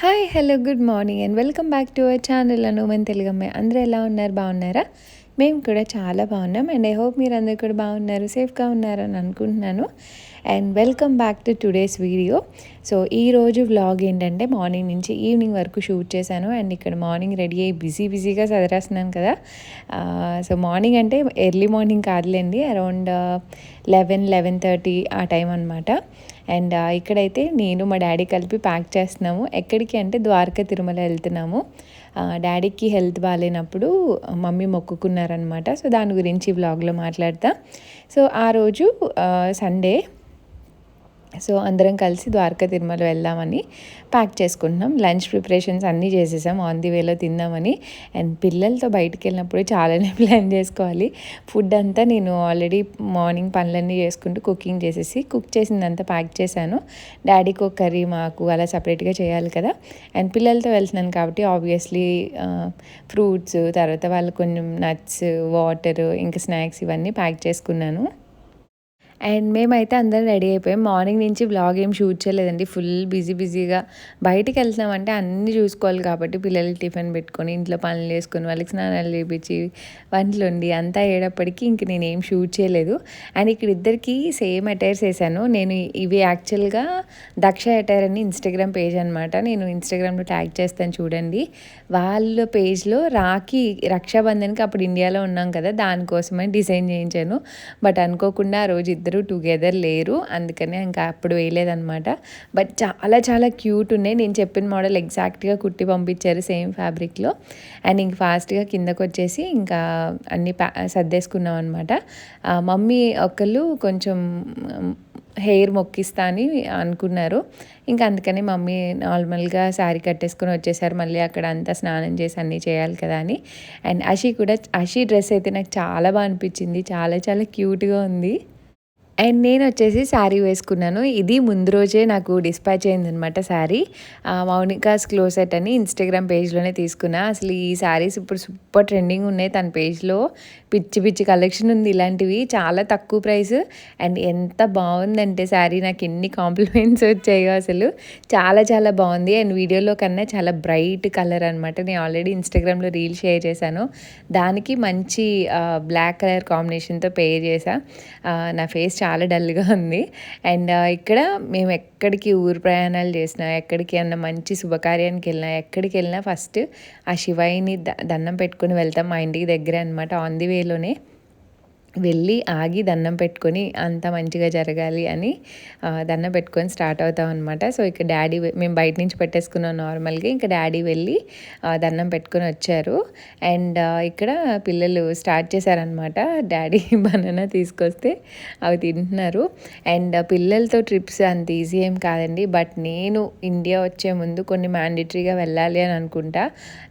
Hi hello good morning and welcome back to our channel అనుమన్ తెలుగమ్మాయి అందరూ ఎలా ఉన్నారు బాగున్నారా మేము కూడా చాలా బాగున్నాం అండ్ ఐ హోప్ మీరు అందరు కూడా బాగున్నారు సేఫ్గా ఉన్నారు అని అనుకుంటున్నాను and welcome back to today's video so ఈరోజు వ్లాగ్ ఏంటంటే మార్నింగ్ నుంచి ఈవినింగ్ వరకు షూట్ చేశాను అండ్ ఇక్కడ మార్నింగ్ రెడీ అయ్యి బిజీ బిజీగా చదివేస్తున్నాను కదా సో మార్నింగ్ అంటే ఎర్లీ మార్నింగ్ కాదులేండి అరౌండ్ లెవెన్ లెవెన్ థర్టీ ఆ టైం అనమాట అండ్ ఇక్కడైతే నేను మా డాడీ కలిపి ప్యాక్ చేస్తున్నాము. ఎక్కడికి అంటే ద్వారకా తిరుమల వెళ్తున్నాము. డాడీకి హెల్త్ బాగాలేనప్పుడు మమ్మీ మొక్కుకున్నారనమాట సో దాని గురించి వ్లాగ్లో మాట్లాడతా. సో ఆ రోజు సండే సో అందరం కలిసి ద్వారకా తిరుమల వెళ్దామని ప్యాక్ చేసుకుంటున్నాం. లంచ్ ప్రిపరేషన్స్ అన్నీ చేసేసాం. ఆన్ ది వేలో తిందామని అండ్ పిల్లలతో బయటికి వెళ్ళినప్పుడు చాలానే ప్లాన్ చేసుకోవాలి. ఫుడ్ అంతా నేను ఆల్రెడీ మార్నింగ్ పనులన్నీ చేసుకుంటూ కుకింగ్ చేసేసి కుక్ చేసిందంతా ప్యాక్ చేశాను. డాడీకి ఒక కర్రీ మాకు అలా సపరేట్గా చేయాలి కదా. అండ్ పిల్లలతో వెళ్తున్నాను కాబట్టి ఆబ్వియస్లీ ఫ్రూట్స్ తర్వాత వాళ్ళు కొంచెం నట్స్ వాటర్ ఇంకా స్నాక్స్ ఇవన్నీ ప్యాక్ చేసుకున్నాను. అండ్ మేమైతే అందరం రెడీ అయిపోయాం. మార్నింగ్ నుంచి బ్లాగ్ ఏం షూట్ చేయలేదండి. ఫుల్ బిజీ బిజీగా బయటికి వెళ్తున్నామంటే అన్నీ చూసుకోవాలి కాబట్టి పిల్లలకి టిఫిన్ పెట్టుకొని ఇంట్లో పనులు చేసుకొని వాళ్ళకి స్నానాలు చేపించి వంటలు ఉండి అంతా అయ్యేటప్పటికి ఇంక నేను ఏం షూట్ చేయలేదు. అండ్ ఇక్కడ ఇద్దరికి సేమ్ అటైర్స్ వేసాను నేను ఇవి యాక్చువల్గా దక్ష అటైర్ అని ఇన్స్టాగ్రామ్ పేజ్ అనమాట నేను ఇన్స్టాగ్రామ్లో ట్యాగ్ చేస్తాను చూడండి. వాళ్ళ పేజ్లో రాఖీ రక్షాబంధన్కి అప్పుడు ఇండియాలో ఉన్నాం కదా దానికోసమని డిజైన్ చేయించాను. బట్ అనుకోకుండా ఆ రోజు ఇద్దరు ఇద్దరు టుగెదర్ లేరు. అందుకనే ఇంకా అప్పుడు వేయలేదనమాట బట్ చాలా చాలా క్యూట్ ఉన్నాయి. నేను చెప్పిన మోడల్ ఎగ్జాక్ట్గా కుట్టి పంపించారు సేమ్ ఫ్యాబ్రిక్లో అండ్ ఇంక ఫాస్ట్గా కిందకు వచ్చేసి ఇంకా అన్నీ సర్దేసుకున్నాం అనమాట మమ్మీ ఒకళ్ళు కొంచెం హెయిర్ మొక్కిస్తా అని అనుకున్నారు. ఇంకా అందుకని మమ్మీ నార్మల్గా శారీ కట్టేసుకొని వచ్చేసారు. మళ్ళీ అక్కడ అంతా స్నానం చేసి అన్నీ చేయాలి కదా అని. అండ్ అషి కూడా అషి డ్రెస్ అయితే నాకు చాలా బాగా అనిపించింది. చాలా చాలా క్యూట్గా ఉంది. అండ్ నేను వచ్చేసి శారీ వేసుకున్నాను. ఇది ముందు రోజే నాకు డిస్పాచ్ అయిందనమాట శారీ. మౌనికాస్ క్లోసెట్ అని ఇన్స్టాగ్రామ్ పేజ్లోనే తీసుకున్నా. అసలు ఈ శారీస్ ఇప్పుడు సూపర్ ట్రెండింగ్ ఉన్నాయి. తన పేజ్లో పిచ్చి పిచ్చి కలెక్షన్ ఉంది ఇలాంటివి. చాలా తక్కువ ప్రైస్ అండ్ ఎంత బాగుందంటే శారీ. నాకు ఎన్ని కాంప్లిమెంట్స్ వచ్చాయో అసలు. చాలా చాలా బాగుంది. అండ్ వీడియోలో కన్నా చాలా బ్రైట్ కలర్ అనమాట నేను ఆల్రెడీ ఇన్స్టాగ్రామ్లో రీల్ షేర్ చేశాను. దానికి మంచి బ్లాక్ కలర్ కాంబినేషన్తో పే చేసా నా ఫేస్ చాలా చాలా డల్గా ఉంది. అండ్ ఇక్కడ మేము ఎక్కడికి ఊరు ప్రయాణాలు చేసినా ఎక్కడికి అన్న మంచి శుభకార్యానికి వెళ్ళినా ఎక్కడికి వెళ్ళినా ఫస్ట్ ఆ శివాయిని దండం పెట్టుకుని వెళ్తాం మా ఇంటికి దగ్గర అనమాట ఆన్ ది వేలోనే వెళ్ళి ఆగి దండం పెట్టుకొని అంత మంచిగా జరగాలి అని దండం పెట్టుకొని స్టార్ట్ అవుతాం అనమాట సో ఇక్కడ డాడీ మేము బయట నుంచి పెట్టేసుకున్నాం నార్మల్గా ఇంకా డాడీ వెళ్ళి దండం పెట్టుకొని వచ్చారు. అండ్ ఇక్కడ పిల్లలు స్టార్ట్ చేశారనమాట డాడీ బనానా తీసుకొస్తే అవి తింటున్నారు. అండ్ పిల్లలతో ట్రిప్స్ అంత ఈజీ ఏం కాదండి. బట్ నేను ఇండియా వచ్చే ముందు కొన్ని మ్యాండేటరీగా వెళ్ళాలి అని అనుకుంటా.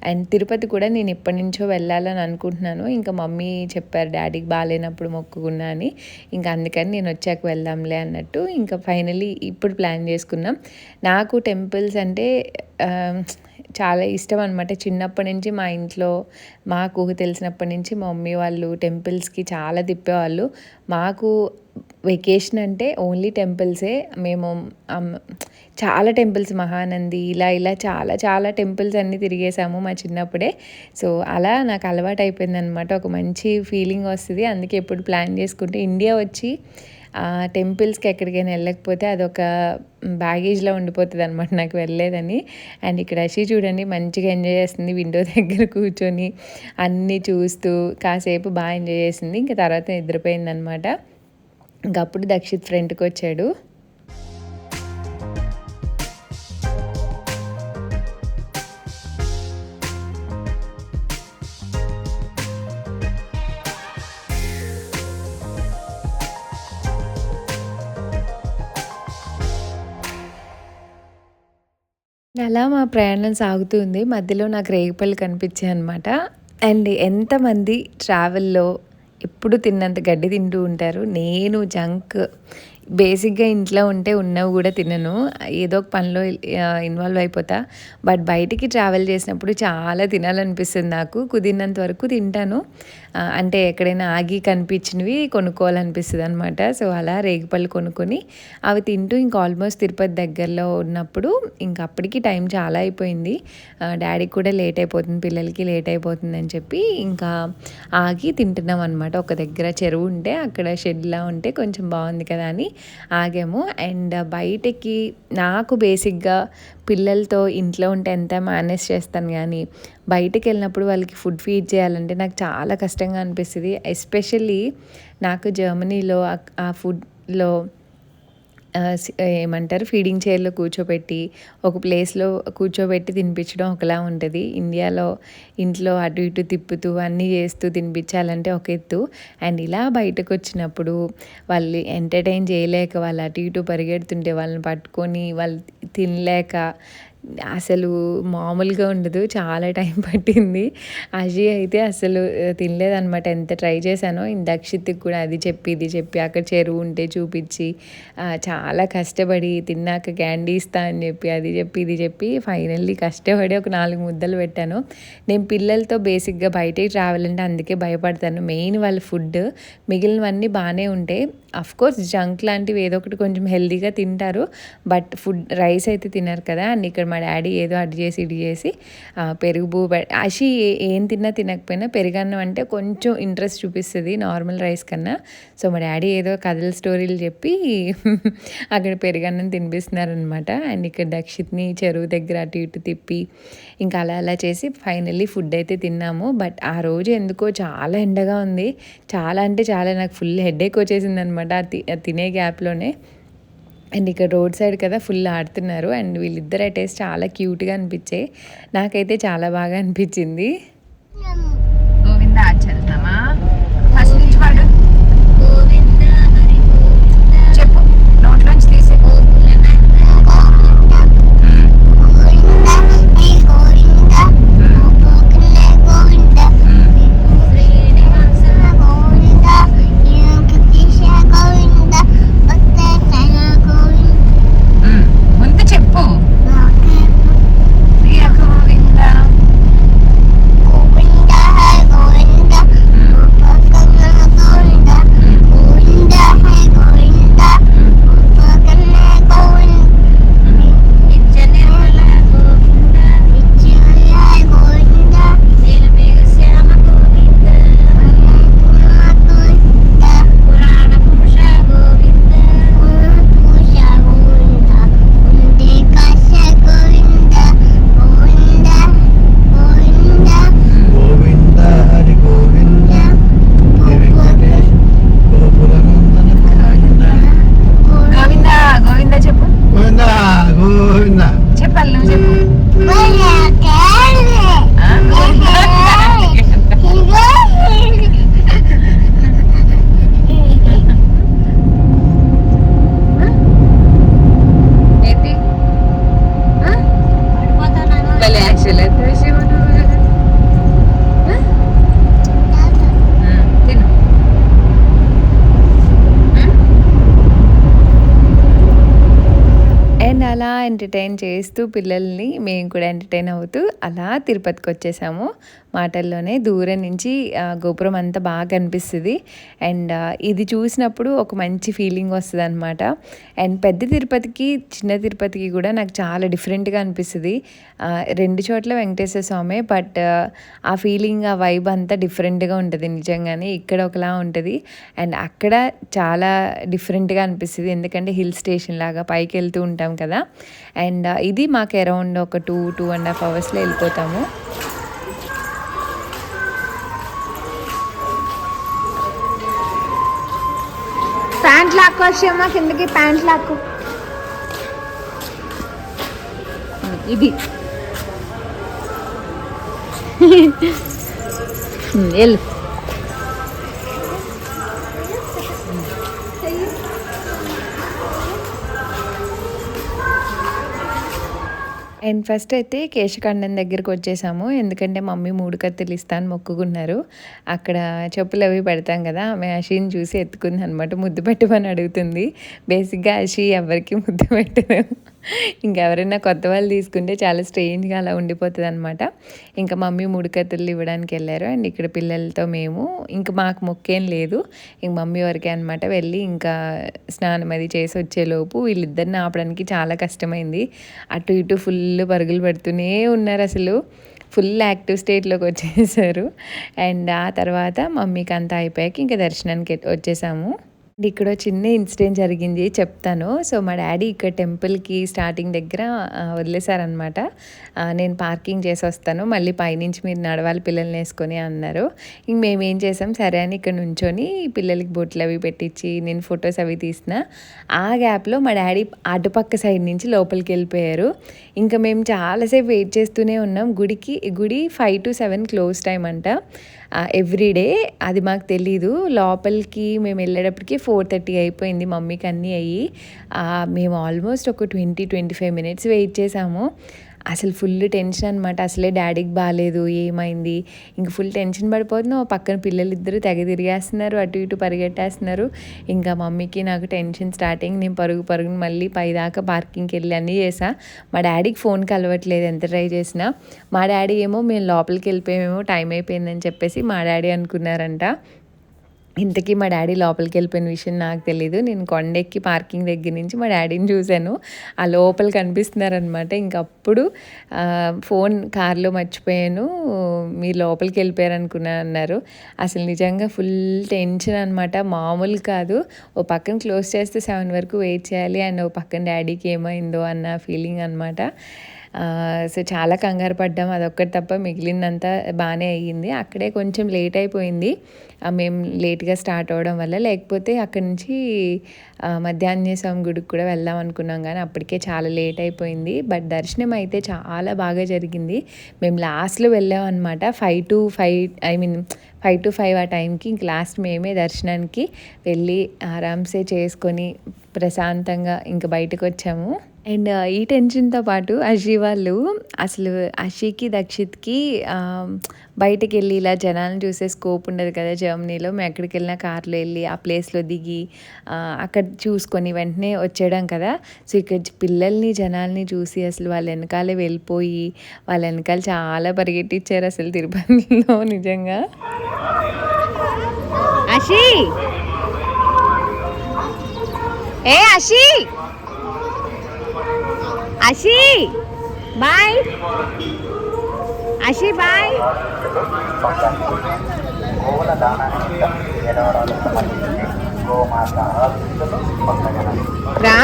అండ్ తిరుపతి కూడా నేను ఇప్పటి నుంచో వెళ్ళాలని అనుకుంటున్నాను. ఇంకా మమ్మీ చెప్పారు డాడీకి బాగాలేన చిన్నప్పుడు మొక్కుకున్నా అని. ఇంకా అందుకని నేను వచ్చాక వెళ్దాంలే అన్నట్టు ఇంకా ఫైనలీ ఇప్పుడు ప్లాన్ చేసుకున్నాం. నాకు టెంపుల్స్ అంటే చాలా ఇష్టం అనమాట చిన్నప్పటి నుంచి మా ఇంట్లో మాకు తెలిసినప్పటి నుంచి మా మమ్మీ వాళ్ళు టెంపుల్స్కి చాలా తిప్పేవాళ్ళు. మాకు వెకేషన్ అంటే ఓన్లీ టెంపుల్సే. మేము చాలా టెంపుల్స్ మహానంది ఇలా ఇలా చాలా చాలా టెంపుల్స్ అన్నీ తిరిగేసాము మా చిన్నప్పుడే. సో అలా నాకు అలవాటు అయిపోయిందనమాట ఒక మంచి ఫీలింగ్ వస్తుంది. అందుకే ఎప్పుడు ప్లాన్ చేసుకుంటే ఇండియా వచ్చి టెంపుల్స్కి ఎక్కడికైనా వెళ్ళకపోతే అదొక బ్యాగేజ్లో ఉండిపోతుంది అనమాట నాకు వెళ్ళలేదని అండ్ ఇక్కడ అషి చూడండి మంచిగా ఎంజాయ్ చేస్తుంది. విండో దగ్గర కూర్చొని అన్నీ చూస్తూ కాసేపు బాగా ఎంజాయ్ చేసింది. ఇంకా తర్వాత నిద్రపోయిందనమాట ఇంకప్పుడు దక్షిత్ ఫ్రంట్కి వచ్చాడు అలా మా ప్రయాణం సాగుతుంది. మధ్యలో నాకు రేగిపళ్ళు కనిపించాయి అనమాట అండ్ ఎంతమంది ట్రావెల్లో ఎప్పుడు తిన్నంత గడ్డి తింటూ ఉంటారు. నేను జంక్ బేసిక్గా ఇంట్లో ఉంటే ఉన్నవి కూడా తినను. ఏదో ఒక పనిలో ఇన్వాల్వ్ అయిపోతా. బట్ బయటికి ట్రావెల్ చేసినప్పుడు చాలా తినాలనిపిస్తుంది నాకు. కుదిరినంత వరకు తింటాను. అంటే ఎక్కడైనా ఆగి కనిపించినవి కొనుక్కోవాలనిపిస్తుంది అనమాట సో అలా రేగిపళ్ళు కొనుక్కొని అవి తింటూ ఇంకా ఆల్మోస్ట్ తిరుపతి దగ్గరలో ఉన్నప్పుడు ఇంకా అప్పటికి టైం చాలా అయిపోయింది. డాడీకి కూడా లేట్ అయిపోతుంది పిల్లలకి లేట్ అయిపోతుంది అని చెప్పి ఇంకా ఆగి తింటున్నాం అనమాట ఒక దగ్గర చెరువు ఉంటే అక్కడ షెడ్లా ఉంటే కొంచెం బాగుంది కదా అని ఆగాము. అండ్ బయటకి నాకు బేసిక్గా పిల్లలతో ఇంట్లో ఉంటే ఎంత మేనేజ్ చేస్తాను కానీ బయటకు వెళ్ళినప్పుడు వాళ్ళకి ఫుడ్ ఫీడ్ చేయాలంటే నాకు చాలా కష్టంగా అనిపిస్తుంది. ఎస్పెషల్లీ నాకు జర్మనీలో ఆ- ఫుడ్లో ఏమంటారు? ఫీడింగ్ చైర్లో కూర్చోబెట్టి ఒక ప్లేస్లో కూర్చోబెట్టి తినిపించడం ఒకలా ఉంటుంది. ఇండియాలో ఇంట్లో అటు ఇటు తిప్పుతూ అన్నీ చేస్తూ తినిపించాలంటే ఒక ఎత్తు. అండ్ ఇలా బయటకు వచ్చినప్పుడు వాళ్ళు ఎంటర్టైన్ చేయలేక వాళ్ళు అటు ఇటు పరిగెడుతుంటే వాళ్ళని పట్టుకొని వాళ్ళు తినలేక అసలు మామూలుగా ఉండదు. చాలా టైం పట్టింది. అజీ అయితే అసలు తినలేదనమాట తినలేదన్నమాట. ఎంత ట్రై చేశానో దక్షిత్కి కూడా అది చెప్పి ఇది చెప్పి అక్కడ చెరువు ఉంటే చూపించి చాలా కష్టపడి తిన్నాక క్యాండీ ఇస్తా అని చెప్పి అది చెప్పి ఇది చెప్పి ఫైనల్లీ కష్టపడి ఒక నాలుగు ముద్దలు పెట్టాను. నేను పిల్లలతో బేసిక్గా బయటకి ట్రావెల్ అంటే అందుకే భయపడతాను. మెయిన్ వాళ్ళ ఫుడ్ మిగిలినవన్నీ బాగానే ఉంటాయి అఫ్ కోర్స్ జంక్ లాంటివి ఏదో ఒకటి కొంచెం హెల్దీగా తింటారు. బట్ ఫుడ్ రైస్ అయితే తినరు కదా. అండ్ ఇక్కడ మా డాడీ ఏదో అటు చేసి ఇటు చేసి పెరుగు బూ అషి ఏం తిన్నా తినకపోయినా పెరుగన్నం అంటే కొంచెం ఇంట్రెస్ట్ చూపిస్తుంది నార్మల్ రైస్ కన్నా. సో మా డాడీ ఏదో కథల స్టోరీలు చెప్పి అక్కడ పెరుగన్నం తినిపిస్తున్నారనమాట అండ్ ఇక్కడ దక్షిత్ని చెరువు దగ్గర అటు ఇటు తిప్పి ఇంకా అలా అలా చేసి ఫైనల్లీ ఫుడ్ అయితే తిన్నాము. బట్ ఆ రోజు ఎందుకో చాలా ఎండగా ఉంది. చాలా అంటే చాలా నాకు ఫుల్ హెడేక్ వచ్చేసింది అనమాట తినే గ్యాప్లోనే అండ్ ఇక్కడ రోడ్ సైడ్ కదా ఫుల్ ఆడుతున్నారు అండ్ వీళ్ళిద్దరు అయితే చాలా క్యూట్గా అనిపించాయి. నాకైతే చాలా బాగా అనిపించింది. గోవింద ఆచరణమా ఫస్ట్ నుంచి పాడు చెప్పు నోట్లోంచి తీసే ముందు చెప్పు ప్రియ గోవింద గోవింద హరి గోవింద హరి వెంకటేష్ గోపురనందన గోవింద గోవింద గోవింద చెప్పు గోవింద గోవింద చెప్పాలి నువ్వు చెప్పు ఆ? ఏంటి భలే యాక్చువల్ అయితే శివుడు తిను అండ్ అలా ఎంటర్టైన్ చేస్తూ పిల్లల్ని మేము కూడా ఎంటర్టైన్ అవుతూ అలా తిరుపతికి వచ్చేసాము. మాటల్లోనే దూరం నుంచి గోపురం అంతా బాగా కనిపిస్తుంది. అండ్ ఇది చూసినప్పుడు ఒక మంచి ఫీలింగ్ వస్తుంది అనమాట అండ్ పెద్ద తిరుపతికి చిన్న తిరుపతికి కూడా నాకు చాలా డిఫరెంట్గా అనిపిస్తుంది. రెండు చోట్ల వెంకటేశ్వర స్వామి బట్ ఆ ఫీలింగ్ ఆ వైబ్ అంతా డిఫరెంట్గా ఉంటుంది నిజంగానే. ఇక్కడ ఒకలా ఉంటుంది. అండ్ అక్కడ చాలా డిఫరెంట్గా అనిపిస్తుంది. ఎందుకంటే హిల్ స్టేషన్ లాగా పైకి వెళ్తూ ఉంటాం కదా. అండ్ ఇది మాకు అరౌండ్ ఒక టూ టూ అండ్ హాఫ్ అవర్స్లో వెళ్ళిపోతాము. ప్యాంట్ లాక్కు వచ్చేమ్మా కిందకి ప్యాంట్ లాక్కు? ఇది. వెళ్ళు అండ్ ఫస్ట్ అయితే కేశఖండం దగ్గరికి వచ్చేసాము. ఎందుకంటే మమ్మీ మూడు కత్తులు ఇస్తాను మొక్కుకున్నారు. అక్కడ చెప్పులు అవి పెడతాం కదా ఆమె అషిని చూసి ఎత్తుకుంది అనమాట ముద్దు పెట్టమని అడుగుతుంది. బేసిక్గా అషి ఎవరికి ముద్దు పెట్టదు. ఇంకెవరైనా కొత్త వాళ్ళు తీసుకుంటే చాలా స్ట్రేంజ్గా అలా ఉండిపోతుంది అనమాట ఇంకా మమ్మీ ముడికత్తులు ఇవ్వడానికి వెళ్ళారు. అండ్ ఇక్కడ పిల్లలతో మేము ఇంకా మాకు మొక్కేం లేదు. ఇంక మమ్మీ వరకే అనమాట వెళ్ళి ఇంకా స్నానం అది చేసి వచ్చేలోపు వీళ్ళిద్దరిని ఆపడానికి చాలా కష్టమైంది. అటు ఇటు ఫుల్ పరుగులు పెడుతూనే ఉన్నారు అసలు. ఫుల్ యాక్టివ్ స్టేట్లోకి వచ్చేసారు. అండ్ ఆ తర్వాత మమ్మీకి అంతా అయిపోయాక ఇంకా దర్శనానికి వచ్చేసాము. ఇక్కడ చిన్న ఇన్సిడెంట్ జరిగింది చెప్తాను. సో మా డాడీ ఇక్కడ టెంపుల్కి స్టార్టింగ్ దగ్గర వదిలేశారనమాట నేను పార్కింగ్ చేసి వస్తాను. మళ్ళీ పైనుంచి మీరు నడవాలి పిల్లల్ని వేసుకొని అన్నారు. ఇంక మేము ఏం చేసాం సరే అని ఇక్కడ నుంచొని పిల్లలకి బొట్లు అవి పెట్టించి నేను ఫొటోస్ అవి తీసిన. ఆ గ్యాప్లో మా డాడీ అటుపక్క సైడ్ నుంచి లోపలికి వెళ్ళిపోయారు. ఇంకా మేము చాలాసేపు వెయిట్ చేస్తూనే ఉన్నాం. గుడికి గుడి five to seven close time అంట. ఎవ్రీడే అది మాకు తెలీదు. లోపలికి మేము వెళ్ళేటప్పటికి ఫోర్ థర్టీ అయిపోయింది. మమ్మీకి అన్నీ అయ్యి. మేము ఆల్మోస్ట్ ఒక twenty twenty five minutes wait చేసాము. అసలు ఫుల్ టెన్షన్ అనమాట అసలే డాడీకి బాగాలేదు ఏమైంది? ఇంక ఫుల్ టెన్షన్ పడిపోతున్నాం పక్కన పిల్లలు ఇద్దరు తెగ తిరిగేస్తున్నారు అటు ఇటు పరిగెట్టేస్తున్నారు. ఇంకా మమ్మీకి నాకు టెన్షన్ స్టార్టింగ్. నేను పరుగు పరుగుని మళ్ళీ పైదాకా పార్కింగ్కి వెళ్ళి అన్నీ చేసా. మా డాడీకి ఫోన్ కలవట్లేదు ఎంత ట్రై చేసినా. మా డాడీ ఏమో మేము లోపలికి వెళ్ళిపోయామేమో టైం అయిపోయిందని చెప్పేసి మా డాడీ అనుకున్నారంట. ఇంతకీ మా డాడీ లోపలికి వెళ్ళిపోయిన విషయం నాకు తెలీదు. నేను కొండెక్కి పార్కింగ్ దగ్గర నుంచి మా డాడీని చూశాను. ఆ లోపల కనిపిస్తున్నారనమాట ఇంకప్పుడు ఫోన్ కార్లో మర్చిపోయాను. మీరు లోపలికి వెళ్ళిపోయారనుకున్నా అన్నారు. అసలు నిజంగా ఫుల్ టెన్షన్ అనమాట మామూలు కాదు. ఓ పక్కన క్లోజ్ చేస్తే సెవెన్ వరకు వెయిట్ చేయాలి. అండ్ ఓ పక్కన డాడీకి ఏమైందో అన్న ఫీలింగ్ అనమాట సో చాలా కంగారు పడ్డాం. అదొక్కటి తప్ప మిగిలిందంతా బాగానే అయ్యింది. అక్కడే కొంచెం లేట్ అయిపోయింది. మేము లేట్గా స్టార్ట్ అవ్వడం వల్ల. లేకపోతే అక్కడి నుంచి మధ్యాహ్న స్వామి గుడికి కూడా వెళ్దాం అనుకున్నాం. కానీ అప్పటికే చాలా లేట్ అయిపోయింది. బట్ దర్శనం అయితే చాలా బాగా జరిగింది. మేము లాస్ట్లో వెళ్ళాం అనమాట five to five I mean five to five ఆ టైంకి ఇంక లాస్ట్ మేమే దర్శనానికి వెళ్ళి ఆరామ్సే చేసుకొని ప్రశాంతంగా ఇంక బయటకు వచ్చాము అండ్ ఈ టెన్షన్తో పాటు అషి వాళ్ళు అసలు అషికి దక్షిత్కి బయటకు వెళ్ళి ఇలా జనాలను చూసే స్కోప్ ఉండదు కదా జర్మనీలో. మేము ఎక్కడికి వెళ్ళినా కార్లో వెళ్ళి ఆ ప్లేస్లో దిగి అక్కడ చూసుకొని వెంటనే వచ్చేయడం కదా. సో ఇక్కడ పిల్లల్ని జనాల్ని చూసి అసలు వాళ్ళ వెనకాలే వెళ్ళిపోయి వాళ్ళ వెనకాల చాలా పరిగెట్టించారు అసలు తిరుపతిలో నిజంగా. అషి ఏ అషి అషి బాయ్ అషి బాయ్ రా.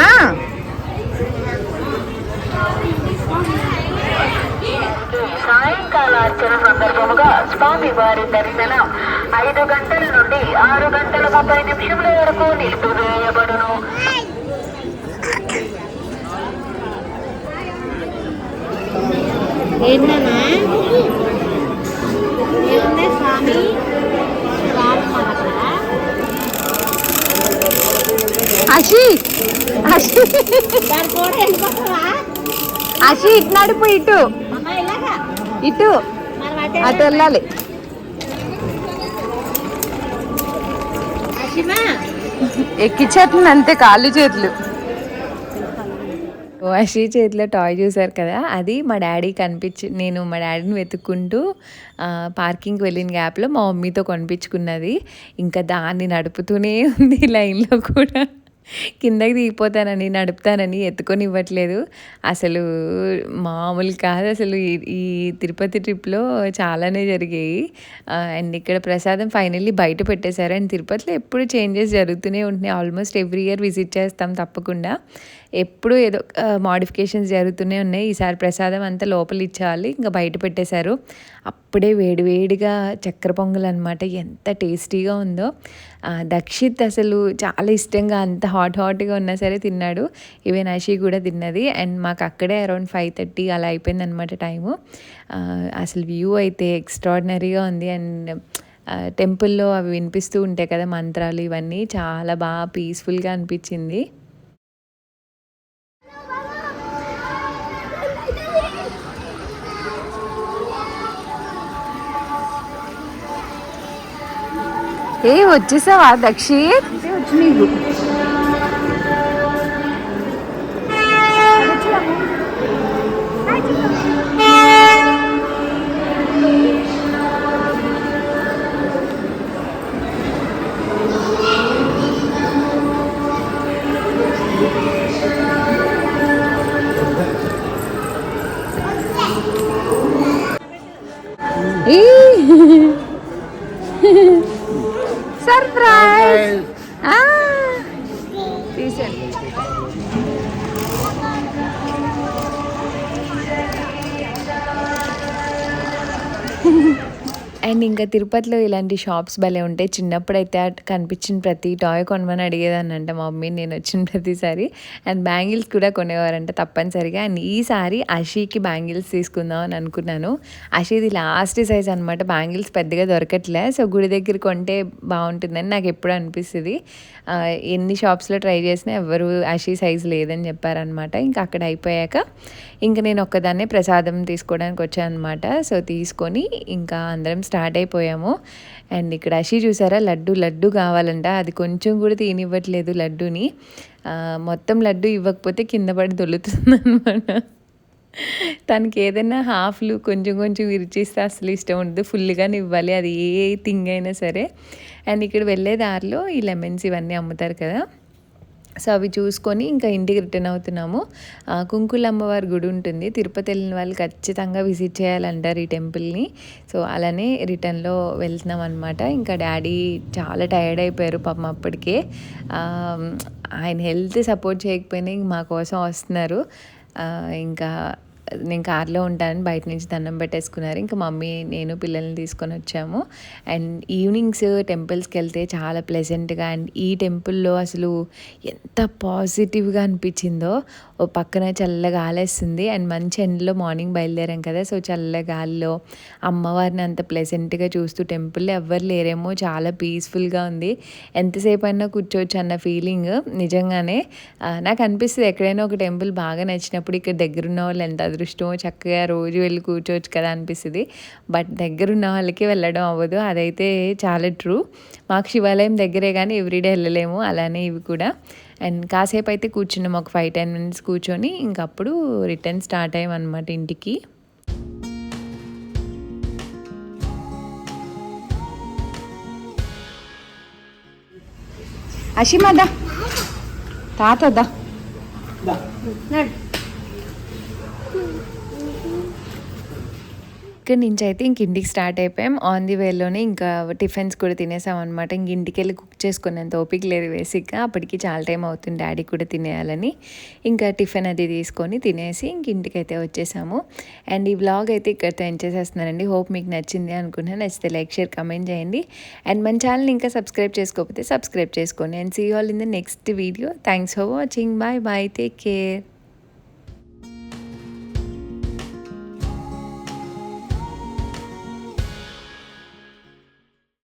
సాయంకాలార్చన సందర్భముగా స్వామి వారి దర్శనం ఐదు గంటల నుండి ఆరు గంటల ముప్పై నిమిషముల వరకు నిలిపివేయబడును. ఏంటన్నా? ఏముంది? స్వామి అషి అషి అషి ఇటు నడుపు ఇటు. ఇటు. అటు వెళ్ళాలి. ఎక్కిచ్చేస్తుంది అంతే కాళ్ళు చేతులు. అషి చేతిలో టాయ్ చూసారు కదా అది మా డాడీ కనిపించి నేను మా డాడీని వెతుక్కుంటూ పార్కింగ్కి వెళ్ళిన గ్యాప్లో మా మమ్మీతో కొనిపించుకున్నది. ఇంకా దాన్ని నడుపుతూనే ఉంది లైన్లో కూడా. కిందకి దిగిపోతానని నడుపుతానని ఎత్తుకొని ఇవ్వట్లేదు అసలు మామూలు కాదు అసలు ఈ ఈ తిరుపతి ట్రిప్లో చాలానే జరిగాయి. అండ్ ఇక్కడ ప్రసాదం ఫైనల్లీ బయట పెట్టేశారు. అండ్ తిరుపతిలో ఎప్పుడు చేంజెస్ జరుగుతూనే ఉంటున్నాయి. ఆల్మోస్ట్ ఎవ్రీ ఇయర్ విజిట్ చేస్తాం తప్పకుండా. ఎప్పుడు ఏదో మాడిఫికేషన్స్ జరుగుతూనే ఉన్నాయి. ఈసారి ప్రసాదం అంతా లోపల ఇచ్చేయాలి. ఇంకా బయట పెట్టేశారు. అప్పుడే వేడివేడిగా చక్కెర పొంగల్ అనమాట ఎంత టేస్టీగా ఉందో. దక్షిత్ అసలు చాలా ఇష్టంగా అంత హాట్ హాట్గా ఉన్నా సరే తిన్నాడు. ఈవెన్ అషి కూడా తిన్నది. అండ్ మాకు అక్కడే అరౌండ్ ఫైవ్ థర్టీ అలా అయిపోయింది అనమాట టైము అసలు వ్యూ అయితే ఎక్స్ట్రాడినరీగా ఉంది. అండ్ టెంపుల్లో అవి వినిపిస్తూ ఉంటాయి కదా మంత్రాలు ఇవన్నీ చాలా బాగా పీస్ఫుల్గా అనిపించింది. ఏ వచ్చేసావా Dakshit Ha, ha, ha. And ఇంకా తిరుపతిలో ఇలాంటి షాప్స్ భలే ఉంటాయి. చిన్నప్పుడు అయితే కనిపించిన ప్రతి టాయ్ కొనమని అడిగేదాన్ని అంట మా మమ్మీ. నేను వచ్చిన ప్రతిసారి. అండ్ బ్యాంగిల్స్ కూడా కొనేవారంట తప్పనిసరిగా. అండ్ ఈసారి అషీకి బ్యాంగిల్స్ తీసుకుందాం అని అనుకున్నాను. అషీది లాస్ట్ సైజ్ అనమాట బ్యాంగిల్స్ పెద్దగా దొరకట్లే. సో గుడి దగ్గర కొంటే బాగుంటుందని నాకు ఎప్పుడు అనిపిస్తుంది. ఎన్ని షాప్స్లో ట్రై చేసినా ఎవరు అషీ సైజ్ లేదని చెప్పారనమాట ఇంకా అక్కడ అయిపోయాక ఇంకా నేను ఒక్కదాన్నే ప్రసాదం తీసుకోవడానికి వచ్చాను అనమాట సో తీసుకొని ఇంకా అందరం స్టార్ట్ అయిపోయాము. అండ్ ఇక్కడ అషి చూసారా? లడ్డు లడ్డు కావాలంట. అది కొంచెం కూడా తినివ్వట్లేదు లడ్డూని. మొత్తం లడ్డు ఇవ్వకపోతే కింద పడి దొల్లుతుంది అనమాట తనకి ఏదైనా హాఫ్లు కొంచెం కొంచెం విరిచిస్తే అసలు ఇష్టం ఉండదు. ఫుల్గానే ఇవ్వాలి. అది ఏ థింగ్ అయినా సరే. అండ్ ఇక్కడ వెళ్ళే దారిలో ఈ లెమన్స్ ఇవన్నీ అమ్ముతారు కదా? సో అవి చూసుకొని ఇంకా ఇంటికి రిటర్న్ అవుతున్నాము. కుంకుల అమ్మవారి గుడి ఉంటుంది. తిరుపతి వెళ్ళిన వాళ్ళు ఖచ్చితంగా విజిట్ చేయాలంటారు ఈ టెంపుల్ని. సో అలానే రిటర్న్లో వెళ్తున్నాం అనమాట ఇంకా డాడీ చాలా టైర్డ్ అయిపోయారు పాపం అప్పటికే. ఆయన హెల్త్ సపోర్ట్ చేయకపోయినా ఇంక మా కోసం వస్తున్నారు. ఇంకా నేను కార్లో ఉంటానని బయట నుంచి దండం పెట్టేసుకున్నారు. ఇంకా మమ్మీ నేను పిల్లల్ని తీసుకొని వచ్చాము. అండ్ ఈవినింగ్స్ టెంపుల్స్కి వెళ్తే చాలా ప్లెజెంట్గా అండ్ ఈ టెంపుల్లో అసలు ఎంత పాజిటివ్గా అనిపించిందో. ఓ పక్కన చల్ల గాలేస్తుంది. అండ్ మంచి ఎండలో మార్నింగ్ బయలుదేరాం కదా. సో చల్ల గాలిలో అమ్మవారిని అంత ప్లెజెంట్గా చూస్తూ టెంపుల్ ఎవ్వరు లేరేమో. చాలా పీస్ఫుల్గా ఉంది. ఎంతసేపు అయినా కూర్చోవచ్చు అన్న ఫీలింగ్ నిజంగానే నాకు అనిపిస్తుంది ఎక్కడైనా ఒక టెంపుల్ బాగా నచ్చినప్పుడు ఇక్కడ దగ్గరున్న వాళ్ళు ఎంత అదృష్టమో చక్కగా రోజు వెళ్ళి కూర్చోవచ్చు కదా అనిపిస్తుంది. బట్ దగ్గరున్న వాళ్ళకి వెళ్ళడం అవ్వదు. అదైతే చాలా ట్రూ మాకు శివాలయం దగ్గరే కానీ ఎవ్రీడే వెళ్ళలేము. అలానే ఇవి కూడా. అండ్ కాసేపు అయితే కూర్చున్నాం. ఒక ఫైవ్ టెన్ మినిట్స్ కూర్చొని ఇంకప్పుడు రిటర్న్ స్టార్ట్ అయ్యామన్నమాట ఇంటికి. అషిమదా తాతదా ఇక్కడ నుంచి అయితే ఇంక ఇంటికి స్టార్ట్ అయిపోయాం. ఆన్ ది వేలోనే ఇంకా టిఫిన్స్ కూడా తినేసాం అనమాట ఇంక ఇంటికి వెళ్ళి కుక్ చేసుకునేంత ఓపిక లేదు బేసిక్గా. అప్పటికి చాలా టైం అవుతుంది డాడీ కూడా తినేయాలని. ఇంకా టిఫిన్ అది తీసుకొని తినేసి ఇంక ఇంటికి అయితే వచ్చేసాము. అండ్ ఈ వ్లాగ్ అయితే ఇక్కడితో ఎండ్ చేసేస్తున్నానండి. హోప్ మీకు నచ్చింది అనుకున్నా నచ్చితే లైక్ షేర్ కమెంట్ చేయండి. అండ్ మన ఛానల్ ఇంకా సబ్స్క్రైబ్ చేసుకోకపోతే సబ్స్క్రైబ్ చేసుకోండి. And see all in the next video thanks for watching bye bye take care